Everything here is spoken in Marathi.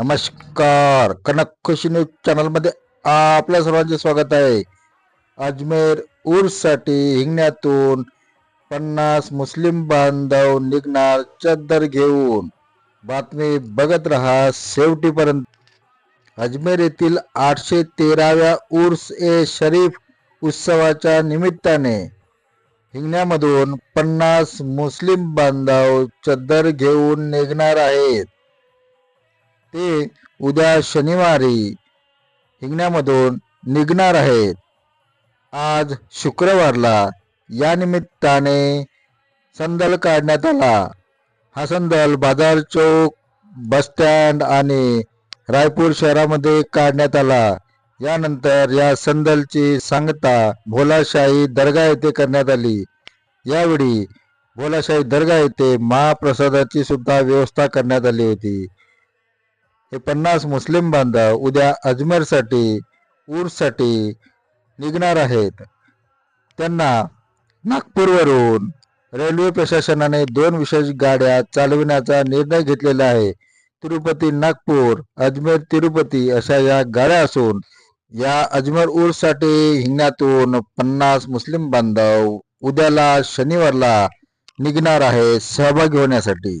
नमस्कार. कनक खुशी न्यूज चॅनलमध्ये आपल्या सर्वांचे स्वागत आहे. अजमेर ऊर्ससाठी हिंगण्यातून पन्नास मुस्लिम बांधव निघणार चद्दर घेऊन. बातमी बघत रहा शेवटीपर्यंत. अजमेर येथील आठशे तेराव्या उर्स ए शरीफ उत्सवाच्या निमित्ताने हिंगण्यामधून पन्नास मुस्लिम बांधव चद्दर घेऊन निघणार आहेत. ते उद्या शनिवारी हिंगण्यामधून निघणार आहेत. आज शुक्रवारला या निमित्ताने संदल काढण्यात आला. हा संदल बाजार चौक बस स्टँड आणि रायपूर शहरामध्ये काढण्यात आला. यानंतर या संदलची सांगता भोलाशाही दर्गा येथे करण्यात आली. यावेळी भोलाशाही दर्गा येथे महाप्रसादाची सुद्धा व्यवस्था करण्यात आली होती. हे पन्नास मुस्लिम बांधव उद्या अजमेरसाठी ऊर्ससाठी निघणार आहेत. त्यांना नागपूरवरून रेल्वे प्रशासनाने दोन विशेष गाड्या चालविण्याचा निर्णय घेतलेला आहे. तिरुपती नागपूर अजमेर तिरुपती अशा या गाड्या असून या अजमेर ऊर्ससाठी हिंगण्यातून पन्नास मुस्लिम बांधव उद्याला शनिवारला निघणार आहे सहभागी होण्यासाठी.